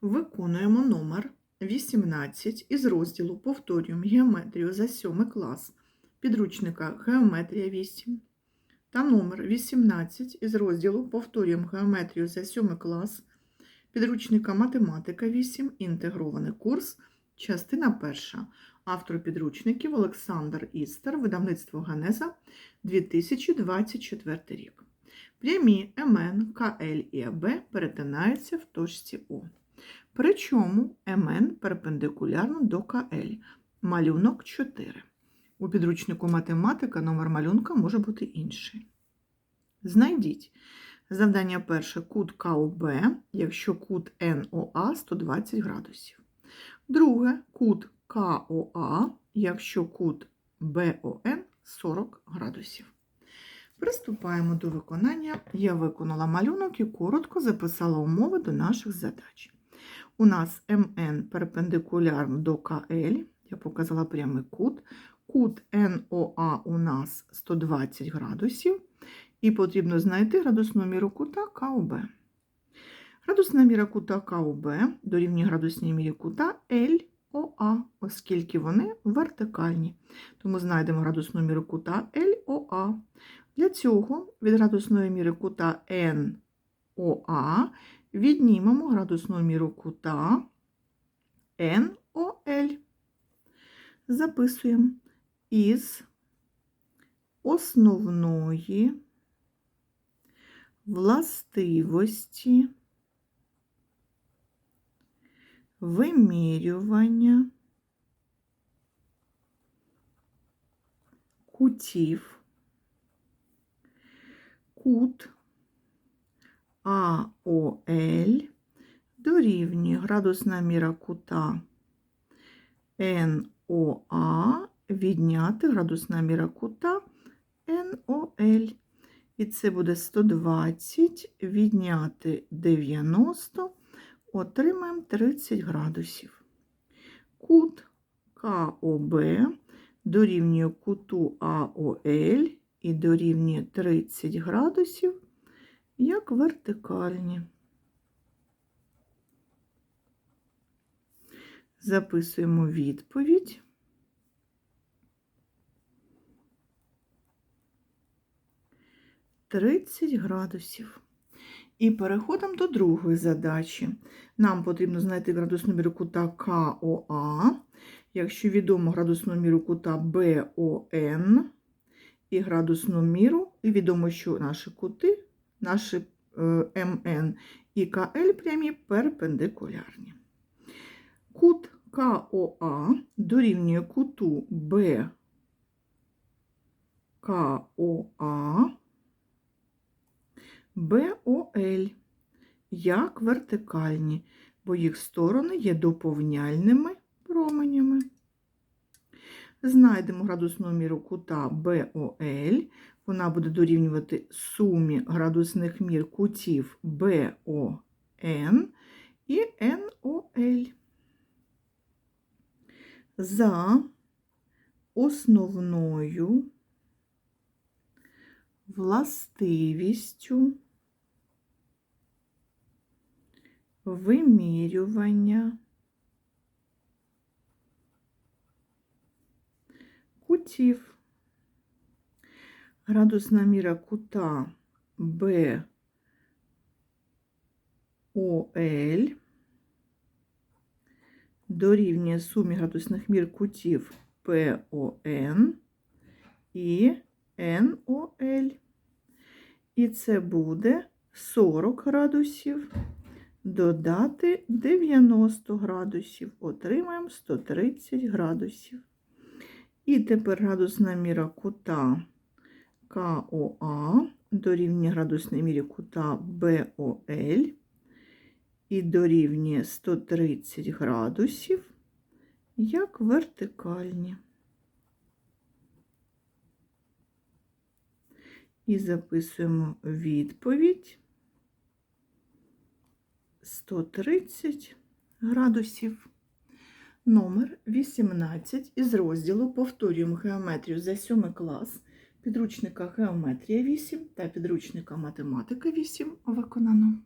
Виконуємо номер 18 із розділу Повторюємо геометрію за 7 клас підручника Геометрія 8 та номер 18 із розділу Повторюємо геометрію за 7 клас підручника Математика 8. Інтегрований курс. Частина 1. Автор підручників Олександр Істер, видавництво Ганеза 2024 рік. Прямі МН, КЛ і АБ перетинаються в точці О. Причому МН перпендикулярно до КЛ. Малюнок 4. У підручнику математика номер малюнка може бути інший. Знайдіть завдання перше кут КОБ, якщо кут НОА 120 градусів. Друге кут КОА, якщо кут БОН 40 градусів. Приступаємо до виконання. Я виконала малюнок і коротко записала умови до наших задач. У нас МН перпендикулярно до КЛ, я показала прямий кут. Кут НОА у нас 120 градусів, і потрібно знайти градусну міру кута КОБ. Градусна міра кута КОБ дорівнює градусній мірі кута ЛОА, оскільки вони вертикальні. Тому знайдемо градусну міру кута ЛОА. Для цього від градусної міри кута НОА віднімемо градусну міру кута. НОЛ. Записуємо. Із основної властивості вимірювання кутів. Кут АОЛ дорівнює градусна міра кута НОА відняти градусна міра кута НОЛ. І це буде 120 відняти 90, отримаємо 30 градусів. Кут КОБ дорівнює куту АОЛ і дорівнює 30 градусів як вертикальні. Записуємо відповідь. Тридцять градусів. І переходимо до другої задачі. Нам потрібно знайти градусну міру кута КОА, якщо відомо градусну міру кута БОН і градусну міру, і відомо, що наші кути, наші е, МН і КЛ прямі перпендикулярні. Кут КОА дорівнює куту БКОА, БОЛ як вертикальні, бо їх сторони є доповняльними променями. Знайдемо градусну міру кута БОЛ. Вона буде дорівнювати сумі градусних мір кутів БОН і НОЛ. За основною властивістю вимірювання кутів. Градусна міра кута БОЛ дорівнює сумі градусних мір кутів ПОН і НОЛ. І це буде 40 градусів додати 90 градусів. Отримаємо 130 градусів. І тепер градусна міра кута КОА дорівнює градусній мірі кута БОЛ і дорівнює 130 градусів, як вертикальні. І записуємо відповідь 130 градусів. Номер 18 із розділу Повторюємо геометрію за 7 клас підручника Геометрія 8 та підручника Математика 8 виконано.